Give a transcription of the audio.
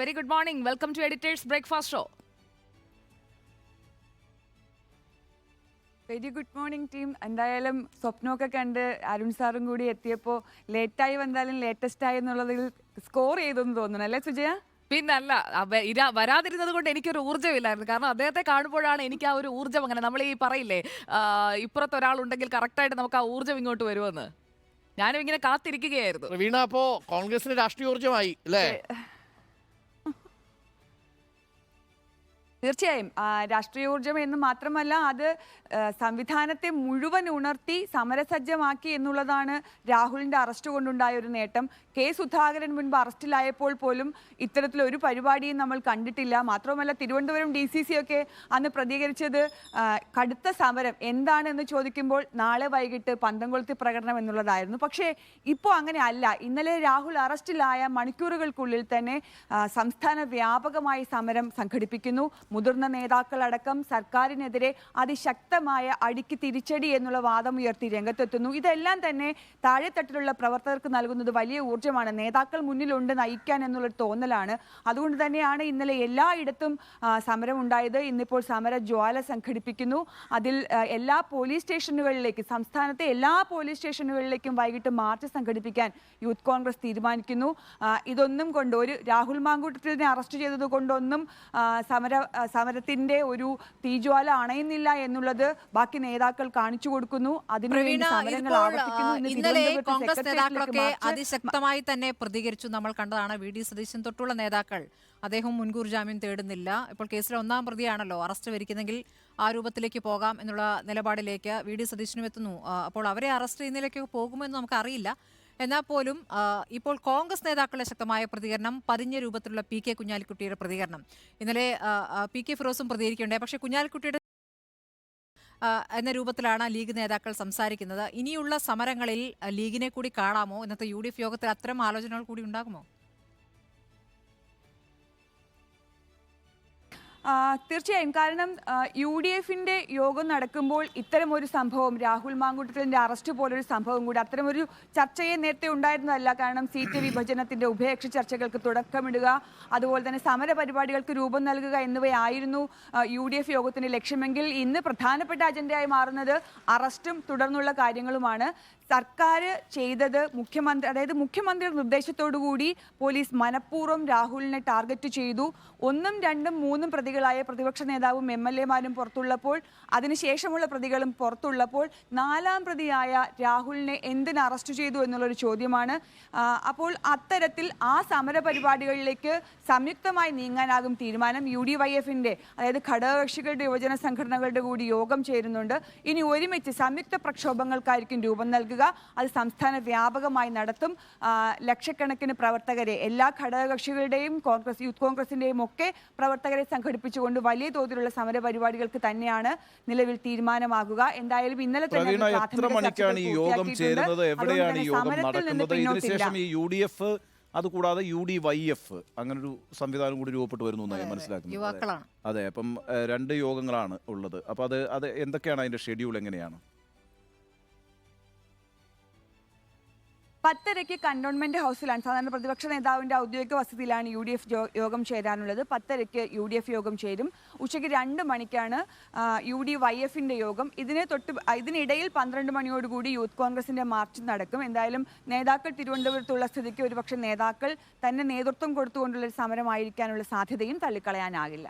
Very good morning welcome to editors breakfast show very good morning team എന്തായാലും സ്വപ്നമൊക്കെ കണ്ട് അരുൺ സാറും കൂടി എത്തിയപ്പോൾ ലേറ്റായി വന്നാലും ലേറ്റസ്റ്റ് ആയി എന്നുള്ളതിൽ സ്കോർ ചെയ്തെന്ന് തോന്നുന്നു. അല്ലേ സുജയ? പിന്നല്ല ഇരാ വരാതിരുന്നത് കൊണ്ട് എനിക്കൊരു ഊർജമില്ലായിരുന്നു. കാരണം അദ്ദേഹത്തെ കാണുമ്പോഴാണ് എനിക്ക് ആ ഒരു ഊർജം അങ്ങനെ നമ്മൾ ഈ പറയില്ലേ ഇപ്പുറത്ത് ഒരാളുണ്ടെങ്കിൽ കറക്റ്റായിട്ട് നമുക്ക് ആ ഊർജം ഇങ്ങോട്ട് വരുമെന്ന്. ഞാനും ഇങ്ങനെ കാത്തിരിക്കുകയായിരുന്നു. വീണ അപ്പോ കോൺഗ്രസിന് രാഷ്ട്രീയ ഊർജമായി അല്ലേ? തീർച്ചയായും. ആ, രാഷ്ട്രീയോർജം എന്ന് മാത്രമല്ല അത് സംവിധാനത്തെ മുഴുവൻ ഉണർത്തി സമരസജ്ജമാക്കി എന്നുള്ളതാണ് രാഹുലിന്റെ അറസ്റ്റ് കൊണ്ടുണ്ടായ ഒരു നേട്ടം. കെ സുധാകരൻ മുൻപ് അറസ്റ്റിലായപ്പോൾ പോലും ഇത്തരത്തിലൊരു പരിപാടിയും നമ്മൾ കണ്ടിട്ടില്ല. മാത്രമല്ല തിരുവനന്തപുരം ഡി സി സി ഒക്കെ അന്ന് പ്രതികരിച്ചത് കടുത്ത സമരം എന്താണെന്ന് ചോദിക്കുമ്പോൾ നാളെ വൈകിട്ട് പന്തംകൊളുത്തി പ്രകടനം എന്നുള്ളതായിരുന്നു. പക്ഷേ ഇപ്പോൾ അങ്ങനെ അല്ല. ഇന്നലെ രാഹുൽ അറസ്റ്റിലായ മണിക്കൂറുകൾക്കുള്ളിൽ തന്നെ സംസ്ഥാന വ്യാപകമായി സമരം സംഘടിപ്പിക്കുന്നു. മുതിർന്ന നേതാക്കളടക്കം സർക്കാരിനെതിരെ അതിശക്തമായ അടിക്ക് തിരിച്ചടി എന്നുള്ള വാദം ഉയർത്തി രംഗത്തെത്തുന്നു. ഇതെല്ലാം തന്നെ താഴെത്തട്ടിലുള്ള പ്രവർത്തകർക്ക് നൽകുന്നത് വലിയ ഊർജമാണ്. നേതാക്കൾ മുന്നിലുണ്ട് നയിക്കാൻ എന്നുള്ള തോന്നലാണ്. അതുകൊണ്ട് തന്നെയാണ് ഇന്നലെ എല്ലായിടത്തും സമരം ഉണ്ടായത്. ഇന്നിപ്പോൾ സമര ജ്വാല സംഘടിപ്പിക്കുന്നു. അതിൽ എല്ലാ പോലീസ് സ്റ്റേഷനുകളിലേക്ക് സംസ്ഥാനത്തെ എല്ലാ പോലീസ് സ്റ്റേഷനുകളിലേക്കും വൈകിട്ട് മാർച്ച് സംഘടിപ്പിക്കാൻ യൂത്ത് കോൺഗ്രസ് തീരുമാനിക്കുന്നു. ഇതൊന്നും കൊണ്ട് ഒരു രാഹുൽ മാങ്കൂട്ടത്തിനെ അറസ്റ്റ് ചെയ്തത് കൊണ്ടൊന്നും സമര സമരത്തിന്റെ ഒരു തീജ്വാല അണയുന്നില്ല എന്നുള്ളത് ബാക്കി നേതാക്കൾ കാണിച്ചു കൊടുക്കുന്നു. ഇന്നലെ കോൺഗ്രസ് നേതാക്കളൊക്കെ അതിശക്തമായി തന്നെ പ്രതികരിച്ചു. നമ്മൾ കണ്ടതാണ് വി ഡി സതീശൻ തൊട്ടുള്ള നേതാക്കൾ. അദ്ദേഹം മുൻകൂർ ജാമ്യം തേടുന്നില്ല. ഇപ്പോൾ കേസിലെ ഒന്നാം പ്രതിയാണല്ലോ അറസ്റ്റ് വരിക്കുന്നെങ്കിൽ ആ രൂപത്തിലേക്ക് പോകാം എന്നുള്ള നിലപാടിലേക്ക് വി ഡി സതീശനും എത്തുന്നു. അപ്പോൾ അവരെ അറസ്റ്റ് ചെയ്യുന്നതിലേക്ക് പോകുമെന്ന് നമുക്ക് അറിയില്ല എന്നാൽ പോലും ഇപ്പോൾ കോൺഗ്രസ് നേതാക്കളുടെ ശക്തമായ പ്രതികരണം പതിഞ്ഞ രൂപത്തിലുള്ള പി കെ കുഞ്ഞാലിക്കുട്ടിയുടെ പ്രതികരണം. ഇന്നലെ പി കെ ഫിറോസും പ്രതികരിക്കുന്നുണ്ട് പക്ഷേ കുഞ്ഞാലിക്കുട്ടിയുടെ എന്ന രൂപത്തിലാണ് ലീഗ് നേതാക്കൾ സംസാരിക്കുന്നത്. ഇനിയുള്ള സമരങ്ങളിൽ ലീഗിനെ കൂടി കാണാമോ? ഇന്നത്തെ യു യോഗത്തിൽ അത്തരം ആലോചനകൾ കൂടി ഉണ്ടാകുമോ? തീർച്ചയായും. കാരണം യു ഡി എഫിന്റെ യോഗം നടക്കുമ്പോൾ ഇത്തരമൊരു സംഭവം രാഹുൽ മാങ്കുട്ടത്തിന്റെ അറസ്റ്റ് പോലൊരു സംഭവം കൂടി അത്തരമൊരു ചർച്ചയെ നേരത്തെ ഉണ്ടായിരുന്നതല്ല. കാരണം സീറ്റ് വിഭജനത്തിന്റെ ഉഭയകക്ഷി ചർച്ചകൾക്ക് തുടക്കമിടുക അതുപോലെ തന്നെ സമര പരിപാടികൾക്ക് രൂപം നൽകുക എന്നിവയായിരുന്നു യു ഡി എഫ് യോഗത്തിന്റെ ലക്ഷ്യമെങ്കിൽ ഇന്ന് പ്രധാനപ്പെട്ട അജണ്ടയായി മാറുന്നത് അറസ്റ്റും തുടർന്നുള്ള കാര്യങ്ങളുമാണ്. സർക്കാർ ചെയ്തത് മുഖ്യമന്ത്രി അതായത് മുഖ്യമന്ത്രിയുടെ നിർദ്ദേശത്തോടു കൂടി പോലീസ് മനഃപൂർവം രാഹുലിനെ ടാർഗറ്റ് ചെയ്തു. ഒന്നും രണ്ടും മൂന്നും പ്രതികളായ പ്രതിപക്ഷ നേതാവും എം എൽ എമാരും പുറത്തുള്ളപ്പോൾ അതിനുശേഷമുള്ള പ്രതികളും പുറത്തുള്ളപ്പോൾ നാലാം പ്രതിയായ രാഹുലിനെ എന്തിന് അറസ്റ്റ് ചെയ്തു എന്നുള്ളൊരു ചോദ്യമാണ്. അപ്പോൾ അത്തരത്തിൽ ആ സമര പരിപാടികളിലേക്ക് സംയുക്തമായി നീങ്ങാനാകും തീരുമാനം യു ഡി വൈ എഫിന്റെ അതായത് ഘടകകക്ഷികളുടെ യുവജന സംഘടനകളുടെ കൂടി യോഗം ചേരുന്നുണ്ട്. ഇനി ഒരുമിച്ച് സംയുക്ത പ്രക്ഷോഭങ്ങൾക്കായിരിക്കും രൂപം നൽകുക അത് സംസ്ഥാന വ്യാപകമായി നടത്തും. ലക്ഷക്കണക്കിന് പ്രവർത്തകരെ എല്ലാ ഘടകകക്ഷികളുടെയും കോൺഗ്രസ് യൂത്ത് കോൺഗ്രസിന്റെയും ഒക്കെ പ്രവർത്തകരെ സംഘടിപ്പിച്ചുകൊണ്ട് വലിയ തോതിലുള്ള സമര പരിപാടികൾക്ക് തന്നെയാണ് നിലവിൽ തീരുമാനമാകുക. എന്തായാലും ഇന്നലെ തന്നെ അതുകൂടാതെ യു ഡി വൈ എഫ് അങ്ങനൊരു സംവിധാനം കൂടി രൂപപ്പെട്ടു വരുന്നു എന്നാണ് ഞാൻ മനസ്സിലാക്കുന്നത്. അതെ. അപ്പം രണ്ട് യോഗങ്ങളാണ് ഉള്ളത്. അപ്പോൾ അത് അത് എന്തൊക്കെയാണ് അതിന്റെ ഷെഡ്യൂൾ എങ്ങനെയാണ്? പത്തരയ്ക്ക് കണ്ടോൺമെന്റ് ഹൗസിലാണ്. സാധാരണ പ്രതിപക്ഷ നേതാവിന്റെ ഔദ്യോഗിക വസതിയിലാണ് യു ഡി എഫ് യോഗം ചേരാനുള്ളത്. പത്തരയ്ക്ക് യു ഡി എഫ് യോഗം ചേരും. ഉച്ചയ്ക്ക് രണ്ട് മണിക്കാണ് യു ഡി വൈ എഫിന്റെ യോഗം. ഇതിനെ തൊട്ട് ഇതിനിടയിൽ പന്ത്രണ്ട് മണിയോടുകൂടി യൂത്ത് കോൺഗ്രസിന്റെ മാർച്ച് നടക്കും. എന്തായാലും നേതാക്കൾ തിരുവനന്തപുരത്തുള്ള സ്ഥിതിക്ക് ഒരുപക്ഷെ നേതാക്കൾ തന്നെ നേതൃത്വം കൊടുത്തുകൊണ്ടുള്ള ഒരു സമരമായിരിക്കാനുള്ള സാധ്യതയും തള്ളിക്കളയാനാകില്ല.